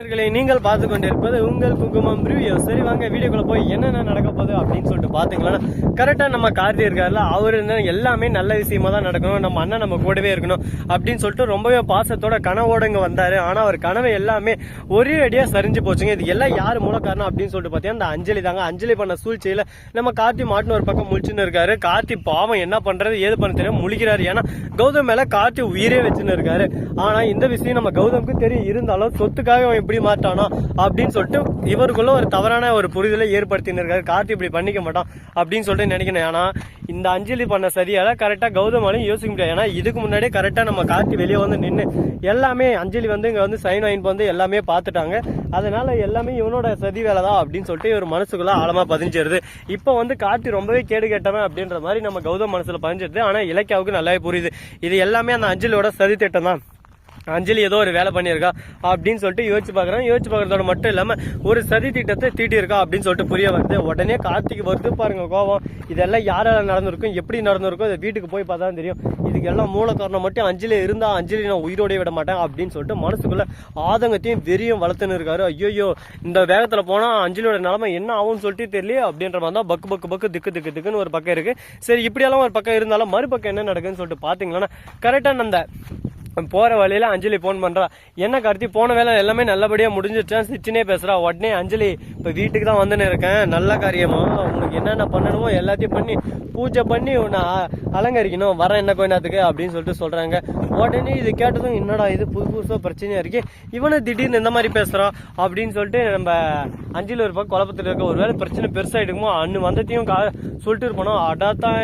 நேயர்களே, நீங்கள் பார்த்து கொண்டிருப்பது உங்கள் குங்குமம் ரிவ்யூ சரி வாங்க வீடியோக்குள்ள போய் என்னென்ன நடக்க போகுது அப்படின்னு சொல்லிட்டு பாத்தீங்களா? கரெக்டா நம்ம கார்த்தி இருக்காருல அவரு என்ன எல்லாமே நல்ல விஷயமா தான் நடக்கணும். நம்ம அண்ணன் நம்ம கூடவே இருக்கணும் அப்படின்னு சொல்லிட்டு ரொம்பவே பாசத்தோட கனவோட இங்க வந்தாரு. ஆனா அவர் கனவை எல்லாமே ஒரே அடியா சரிஞ்சு போச்சுங்க. இது எல்லாம் யாரு மூல காரணம் அப்படின்னு சொல்லிட்டு பாத்தீங்கன்னா அந்த அஞ்சலி தாங்க. அஞ்சலி பண்ண சூழ்ச்சியில நம்ம கார்த்தி மாட்டின ஒரு பக்கம் முழிச்சுன்னு இருக்காரு. கார்த்தி பாவம் என்ன பண்றது ஏது பண்ண தெரியும் முழிக்கிறாரு. ஏன்னா கௌதம் மேல கார்த்தி உயிரே வச்சுன்னு இருக்காரு. ஆனா இந்த விஷயம் நம்ம கௌதமுக்கு தெரியும் இருந்தாலும் சொத்துக்காக இப்படி மாட்டானா அப்படின்னு சொல்லிட்டு இவருக்குள்ள ஒரு தவறான ஒரு புரிதலை ஏற்படுத்தின்னு இருக்காரு. கார்த்தி இப்படி பண்ணிக்க மாட்டான் அப்படின்னு சொல்லிட்டு நினைக்கணும். ஏன்னா இந்த அஞ்சலி பண்ண சரியால கரெக்டா கௌதமாலையும் யோசிக்க முடியாது. ஏன்னா இதுக்கு முன்னாடியே கரெக்டா நம்ம கார்த்தி வெளியே வந்து நின்று எல்லாமே அஞ்சலி வந்து இங்க வந்து சைன் வாங்கிட்டு வந்து எல்லாமே பார்த்துட்டாங்க. அதனால எல்லாமே இவனோட சதி வேலை தான் அப்படின்னு சொல்லிட்டு இவர் மனசுக்குள்ள ஆழமா பதிஞ்சிருது. இப்போ வந்து கார்த்தி ரொம்பவே கேடு கேட்டவன் அப்படின்ற மாதிரி நம்ம கௌதம் மனசுல பதிஞ்சிருது. ஆனா இலக்கியாவுக்கு நல்லாவே புரியுது. இது எல்லாமே அந்த அஞ்சலியோட சதி திட்டம் தான். அஞ்சலி ஏதோ ஒரு வேலை பண்ணியிருக்கா அப்படின்னு சொல்லிட்டு யோசிச்சு பார்க்குறேன். யோசிச்சு பார்க்குறதோட மட்டும் இல்லாமல் ஒரு சதி திட்டத்தை தீட்டியிருக்கா அப்படின்னு சொல்லிட்டு புரிய வருது. உடனே கார்த்திக் வருது பாருங்க கோவம் இதெல்லாம் யாரால் நடந்திருக்கும் எப்படி நடந்திருக்கும் இதை வீட்டுக்கு போய் பார்த்தா தெரியும். இதுக்கு எல்லாம் மூல காரணம் மட்டும் அஞ்சலி இருந்தால் அஞ்சலி நான் உயிரோடைய விட மாட்டேன் அப்படின்னு சொல்லிட்டு மனசுக்குள்ள ஆதங்கத்தையும் வெறியும் வளர்த்துன்னு இருக்காரு. ஐயோ இந்த வேகத்தில் போனால் அஞ்சலியோட நிலமை என்ன ஆகும்னு சொல்லிட்டு தெரியல அப்படின்ற மாதிரி தான் பக்கு பக்கு பக்கு திக்கு திக்கு திக்குன்னு ஒரு பக்கம் இருக்குது சரி இப்படியெல்லாம் ஒரு பக்கம் இருந்தாலும் மறுபக்கம் என்ன நடக்குதுன்னு சொல்லிட்டு பார்த்தீங்கன்னா கரெக்டாக அந்த போகிற வழியில் அஞ்சலி ஃபோன் பண்ணுறா என்ன கார்த்தி போன வேலை எல்லாமே நல்லபடியாக முடிஞ்சிருச்சான் சிச்சினே பேசுகிறா உடனே அஞ்சலி இப்போ வீட்டுக்கு தான் வந்துன்னு இருக்கேன். நல்ல காரியமா. உனக்கு என்னென்ன பண்ணணுமோ எல்லாத்தையும் பண்ணி பூஜை பண்ணி உன்னை அ- அலங்கரிக்கணும். வர என்ன கோயினத்துக்கு அப்படின்னு சொல்லிட்டு சொல்கிறாங்க உடனே இது கேட்டதும் என்னடா இது புது புதுசாக பிரச்சனையாக இருக்கு. இவனு திடீர்னு இந்த மாதிரி பேசுகிறான் அப்படின்னு சொல்லிட்டு நம்ம அஞ்சலி ஒரு பக்கம் குழப்பத்தில் இருக்க ஒரு வேலை பிரச்சனை பெருசாகிடுக்குமோ அன்னு வந்ததையும் கா சொல்லிட்டு இருப்போம் அடாத்தான்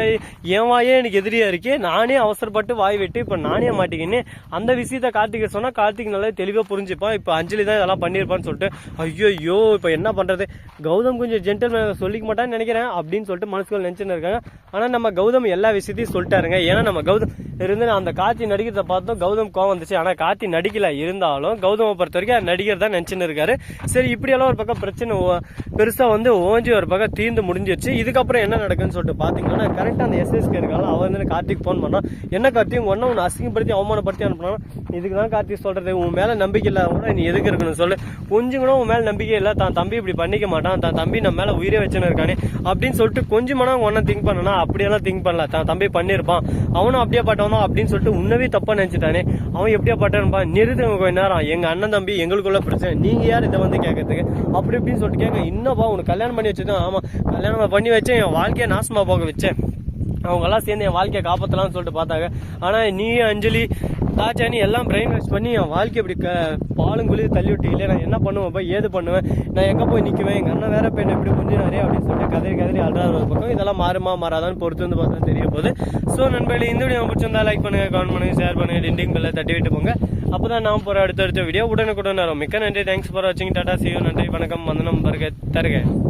என் வாயே எனக்கு எதிரியாக இருக்கே. நானே அவசரப்பட்டு வாய் விட்டு இப்போ நானே மாட்டிக்கின்னு அந்த விஷயத்த கார்த்திகை சொன்னா கார்த்திக் நல்லா தெளிவா புரிஞ்சுப்பான் இப்ப அஞ்சலி தான் இதெல்லாம் பண்ணியிருப்பான்னு சொல்லிட்டு ஐயோ இப்ப என்ன பண்றது? கௌதம் கொஞ்சம் ஜென்டல் சொல்லிக்க மாட்டான்னு நினைக்கிறேன் அப்படின்னு சொல்லிட்டு மனசுக்குள்ள நினைச்சுன்னு இருக்காங்க. ஆனா நம்ம கௌதம் எல்லா விஷயத்தையும் சொல்லிட்டாருங்க. ஏன்னா நம்ம கௌதம் இருந்து அந்த கார்த்தி நடிக்கிறத பார்த்தோம். கௌதம் கோவம் வந்துச்சு. ஆனா கார்த்தி நடிக்கல. இருந்தாலும் கௌதமை பொறுத்த வரைக்கும் நடிகர் தான் நினைச்சுன்னு இருக்காரு. சரி இப்படியெல்லாம் ஒரு பக்கம் பிரச்சனை ஓ- பெருசா வந்து ஓஞ்சி ஒரு பக்கம் தீர்ந்து முடிஞ்சிருச்சு. இதுக்கப்புறம் என்ன நடக்குன்னு சொல்லிட்டு பாத்தீங்கன்னா கரெக்டா அந்த எஸ்எஸ்கே இருக்காங்க அவர் வந்து கார்த்திக் ஃபோன் பண்ணான். என்ன கார்த்திக்? ஒன்னும் உன்னை அசிங்கப்படுத்தி அவமானப்படுத்தி அனுப்புனா இதுக்கு தான் கார்த்திக் சொல்றது. உன் மேல நம்பிக்கை இல்ல கூட நீ எதுக்கு இருக்கணும்னு சொல்லு. கொஞ்சம் கூட உன் மேல நம்பிக்கை இல்ல. தான் தம்பி இப்படி பண்ணிக்க மாட்டான். தான் தம்பி நம்ம மேல உயிரே வச்சுன்னு இருக்கானே. அப்படின்னு சொல்லிட்டு கொஞ்சமான மனம் ஒன்னும் திங்க் பண்ணனா? அப்படியெல்லாம் திங்க் பண்ணல. தான் தம்பி பண்ணிருப்பான். அவனும் அப்படியே பட்டவன். அப்படின்னு சொல்லிட்டு உன்னவே தப்பா நினைச்சிட்டானே? அவன் எப்படியா பட்டான்பா நிறுத்துங்க கொஞ்ச நேரம். எங்க அண்ணன் தம்பி எங்களுக்குள்ள பிரச்சனை. நீங்க யார் இதை வந்து கேட்கறதுக்கு? அப்படி இப்படின்னு சொல்லிட்டு கேட்க இன்னப்பா உனக்கு கல்யாணம் பண்ணி வச்சுதான் ஆமா கல்யாணம் பண்ணி வச்சேன். என் வாழ்க்கையை நாசமா போக வச்சேன். அவங்கெல்லாம் சேர்ந்து என் வாழ்க்கையை காப்பாற்றலாம்னு சொல்லிட்டு பார்த்தாங்க. ஆனால் நீ அஞ்சலி தாச்சானி எல்லாம் பிரெயின் வாஷ் பண்ணி என் வாழ்க்கை இப்படி க பாலுங்குழி தள்ளி விட்டீங்களே நான் என்ன பண்ணுவேன்? போய் ஏது பண்ணுவேன்? நான் எங்கே போய் நிற்குவேன் எங்கள் அண்ணன் வேற பெண் இப்படி கொஞ்சினாரே அப்படின்னு சொல்லிட்டு கதறி கதறி அல்றாரு ஒரு பக்கம். இதெல்லாம் மாறுமா மாறாதான்னு பொறுத்து வந்து பார்த்தா தெரிய போகுது. ஸோ நண்பர்களே இந்த வீடியோ பிடிச்சிருந்தா லைக் பண்ணுங்கள் கமெண்ட் பண்ணுங்க ஷேர் பண்ணுங்கள் டிண்டிங் பெல்லை தட்டி விட்டு போங்க. அப்போ தான் நான் போற அடுத்தடுத்த வீடியோ உடனுக்குடன் வரும். மிக்க நன்றி. தேங்க்ஸ் ஃபார் வாட்சிங் டாடா சியூ நன்றி வணக்கம். வந்தனம் பருக தருக.